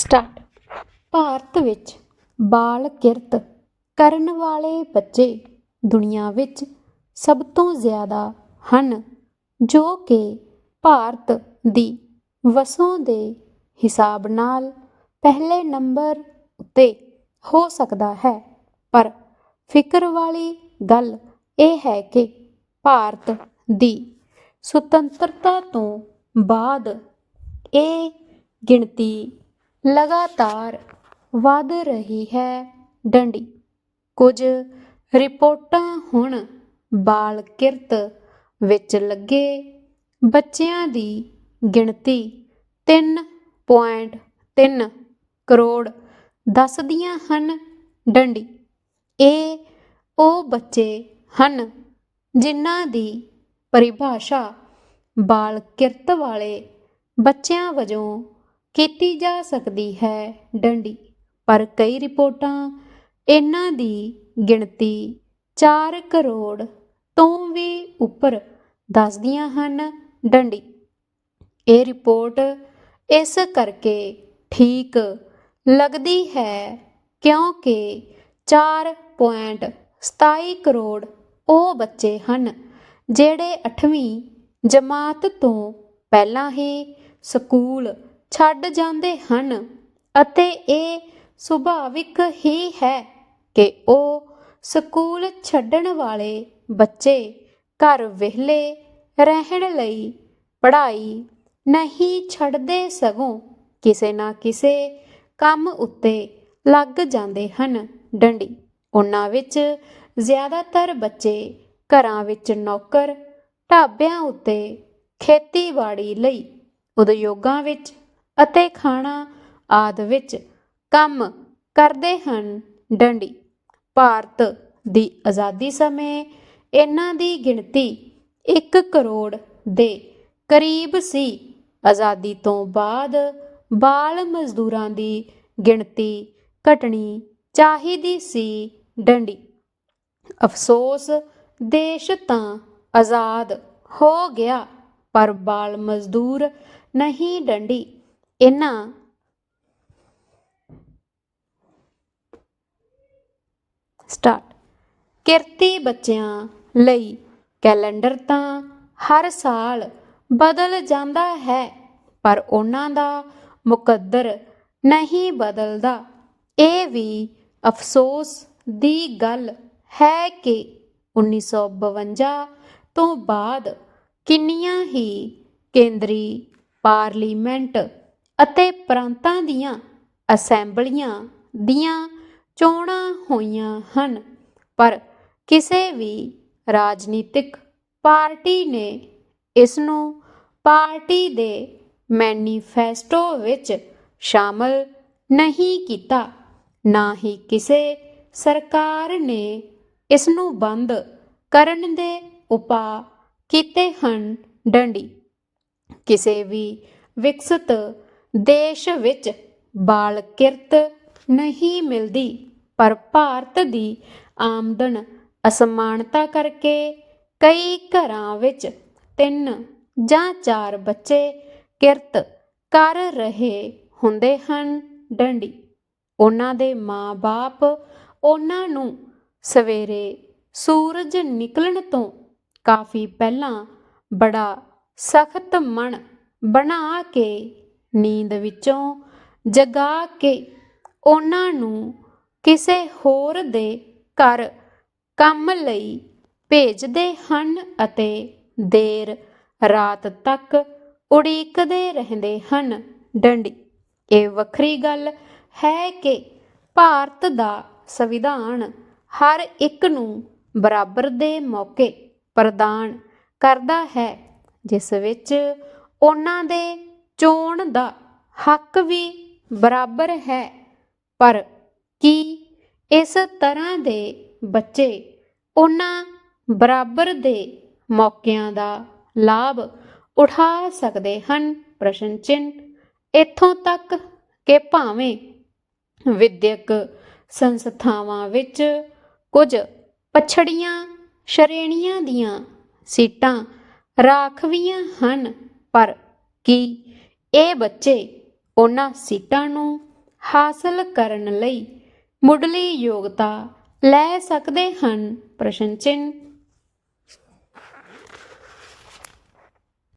Start. Bharat ਵਿੱਚ ਬਾਲ ਕਿਰਤ ਕਰਨ ਵਾਲੇ ਬੱਚੇ ਦੁਨੀਆ ਵਿੱਚ ਸਭ ਤੋਂ ਜ਼ਿਆਦਾ ਹਨ, ਜੋ ਕਿ ਭਾਰਤ ਦੀ ਵਸੋਂ ਦੇ ਹਿਸਾਬ ਨਾਲ ਪਹਿਲੇ ਨੰਬਰ ਉੱਤੇ ਹੋ ਸਕਦਾ ਹੈ। ਪਰ ਫਿਕਰ ਵਾਲੀ ਗੱਲ ਇਹ ਹੈ ਕਿ ਭਾਰਤ ਦੀ ਸੁਤੰਤਰਤਾ ਤੋਂ ਬਾਅਦ ਇਹ ਗਿਣਤੀ ਲਗਾਤਾਰ ਵਧ ਰਹੀ ਹੈ ਡੰਡੀ। ਕੁਝ ਰਿਪੋਰਟਾਂ ਹੁਣ ਬਾਲ ਕਿਰਤ ਵਿੱਚ ਲੱਗੇ ਬੱਚਿਆਂ ਦੀ ਗਿਣਤੀ 3.3 ਕਰੋੜ ਦੱਸਦੀਆਂ ਹਨ ਡੰਡੀ। ਇਹ ਉਹ ਬੱਚੇ ਹਨ ਜਿਨ੍ਹਾਂ ਦੀ ਪਰਿਭਾਸ਼ਾ ਬਾਲ ਕਿਰਤ ਵਾਲੇ ਬੱਚਿਆਂ ਵਜੋਂ ਕੀਤੀ ਜਾ ਸਕਦੀ ਹੈ ਡੰਡੀ। ਪਰ ਕਈ ਰਿਪੋਰਟਾਂ ਇਹਨਾਂ ਦੀ ਗਿਣਤੀ 4 ਕਰੋੜ ਤੋਂ ਵੀ ਉੱਪਰ ਦੱਸਦੀਆਂ ਹਨ ਡੰਡੀ। ਇਹ ਰਿਪੋਰਟ ਇਸ ਕਰਕੇ ਠੀਕ ਲੱਗਦੀ ਹੈ ਕਿਉਂਕਿ 4.27 ਕਰੋੜ ਉਹ ਬੱਚੇ ਹਨ ਜਿਹੜੇ 8ਵੀਂ ਜਮਾਤ ਤੋਂ ਪਹਿਲਾਂ ਹੀ ਸਕੂਲ ਛੱਡ ਜਾਂਦੇ ਹਨ ਅਤੇ ਇਹ ਸੁਭਾਵਿਕ ਹੀ ਹੈ ਕਿ ਉਹ ਸਕੂਲ ਛੱਡਣ ਵਾਲੇ ਬੱਚੇ ਘਰ ਵਿਹਲੇ ਰਹਿਣ ਲਈ ਪੜ੍ਹਾਈ ਨਹੀਂ ਛੱਡਦੇ ਸਗੋਂ ਕਿਸੇ ਨਾ ਕਿਸੇ ਕੰਮ ਉੱਤੇ ਲੱਗ ਜਾਂਦੇ ਹਨ। ਡੰਡੀ, ਉਹਨਾਂ ਵਿੱਚ ਜ਼ਿਆਦਾਤਰ ਬੱਚੇ ਘਰਾਂ ਵਿੱਚ ਨੌਕਰ, ਢਾਬਿਆਂ ਉੱਤੇ ਖੇਤੀਬਾੜੀ ਲਈ ਉਦਯੋਗਾਂ ਵਿੱਚ ਅਤੇ ਖਾਣਾ ਆਦਿ ਵਿੱਚ ਕੰਮ ਕਰਦੇ ਹਨ। ਡੰਡੀ, ਭਾਰਤ ਦੀ ਆਜ਼ਾਦੀ ਸਮੇਂ ਇਹਨਾਂ ਦੀ ਗਿਣਤੀ 1 ਕਰੋੜ ਦੇ ਕਰੀਬ ਸੀ। ਆਜ਼ਾਦੀ ਤੋਂ ਬਾਅਦ ਬਾਲ ਮਜ਼ਦੂਰਾਂ ਦੀ ਗਿਣਤੀ ਘਟਣੀ ਚਾਹੀਦੀ ਸੀ। ਡੰਡੀ, ਅਫਸੋਸ, ਦੇਸ਼ ਤਾਂ ਆਜ਼ਾਦ ਹੋ ਗਿਆ, ਪਰ ਬਾਲ ਮਜ਼ਦੂਰ ਨਹੀਂ ਡੰਡੀ। ਇਹਨਾਂ ਸਟਾਰਟ ਕਿਰਤੀ ਬੱਚਿਆਂ ਲਈ ਕੈਲੰਡਰ ਤਾਂ ਹਰ ਸਾਲ ਬਦਲ ਜਾਂਦਾ ਹੈ, ਪਰ ਉਹਨਾਂ ਦਾ ਮੁਕੱਦਰ ਨਹੀਂ ਬਦਲਦਾ। ਇਹ ਵੀ ਅਫਸੋਸ ਦੀ ਗੱਲ ਹੈ ਕਿ 1952 ਤੋਂ ਬਾਅਦ ਕਿੰਨੀਆਂ ਹੀ ਕੇਂਦਰੀ ਪਾਰਲੀਮੈਂਟ ਅਤੇ ਪ੍ਰਾਂਤਾਂ ਦੀਆਂ ਅਸੈਂਬਲੀਆਂ ਦੀਆਂ ਚੋਣਾਂ ਹੋਈਆਂ ਹਨ। ਪਰ ਕਿਸੇ ਵੀ ਰਾਜਨੀਤਿਕ ਪਾਰਟੀ ਨੇ ਇਸ ਨੂੰ ਪਾਰਟੀ ਦੇ ਮੈਨੀਫੈਸਟੋ ਵਿੱਚ ਸ਼ਾਮਲ ਨਹੀਂ ਕੀਤਾ। ਨਾ ਹੀ ਕਿਸੇ ਸਰਕਾਰ ਨੇ ਇਸ ਨੂੰ ਬੰਦ ਕਰਨ ਦੇ ਉਪਾਅ ਕੀਤੇ ਹਨ। ਡੰਡੀ। ਕਿਸੇ ਵੀ ਵਿਕਸਿਤ ਦੇਸ਼ ਵਿੱਚ ਬਾਲ ਕਿਰਤ ਨਹੀਂ ਮਿਲਦੀ, ਪਰ ਭਾਰਤ ਦੀ ਆਮਦਨ ਅਸਮਾਨਤਾ ਕਰਕੇ ਕਈ ਘਰਾਂ ਵਿੱਚ ਤਿੰਨ ਜਾਂ ਚਾਰ ਬੱਚੇ ਕਿਰਤ ਕਰ ਰਹੇ ਹੁੰਦੇ ਹਨ। ਡੰਡੀ, ਉਹਨਾਂ ਦੇ ਮਾਂ-ਬਾਪ ਉਹਨਾਂ ਨੂੰ ਸਵੇਰੇ ਸੂਰਜ ਨਿਕਲਣ ਤੋਂ ਕਾਫੀ ਪਹਿਲਾਂ ਬੜਾ ਸਖਤ ਮਨ ਬਣਾ ਕੇ ਨੀਂਦ ਵਿੱਚੋਂ ਜਗਾ ਕੇ ਉਹਨਾਂ ਨੂੰ ਕਿਸੇ ਹੋਰ ਦੇ ਘਰ ਕੰਮ ਲਈ ਭੇਜਦੇ ਹਨ ਅਤੇ ਦੇਰ ਰਾਤ ਤੱਕ ਉਡੀਕਦੇ ਰਹਿੰਦੇ ਹਨ। ਡੰਡੀ, ਇਹ ਵੱਖਰੀ ਗੱਲ ਹੈ ਕਿ ਭਾਰਤ ਦਾ ਸੰਵਿਧਾਨ ਹਰ ਇੱਕ ਨੂੰ ਬਰਾਬਰ ਦੇ ਮੌਕੇ ਪ੍ਰਦਾਨ ਕਰਦਾ ਹੈ, ਜਿਸ ਵਿੱਚ ਉਹਨਾਂ ਦੇ ਚੋਣ ਦਾ ਹੱਕ ਵੀ ਬਰਾਬਰ ਹੈ, ਪਰ ਕੀ ਇਸ ਤਰ੍ਹਾਂ ਦੇ ਬੱਚੇ ਉਹਨਾਂ ਬਰਾਬਰ ਦੇ ਮੌਕਿਆਂ ਦਾ ਲਾਭ ਉਠਾ ਸਕਦੇ ਹਨ? ਪ੍ਰਸ਼ਨ ਚਿੰਨ੍ਹ, ਇੱਥੋਂ ਤੱਕ ਕਿ ਭਾਵੇਂ ਵਿਦਿਅਕ ਸੰਸਥਾਵਾਂ ਵਿੱਚ ਕੁਝ ਪਛੜੀਆਂ ਸ਼੍ਰੇਣੀਆਂ ਦੀਆਂ ਸੀਟਾਂ ਰਾਖਵੀਆਂ ਹਨ, ਪਰ ਕੀ ਇਹ ਬੱਚੇ ਉਹਨਾਂ ਸੀਟਾਂ ਨੂੰ ਹਾਸਲ ਕਰਨ ਲਈ ਮੁੱਢਲੀ ਯੋਗਤਾ ਲੈ ਸਕਦੇ ਹਨ ਪ੍ਰਸ਼ਨ ਚਿੰਨ੍ਹ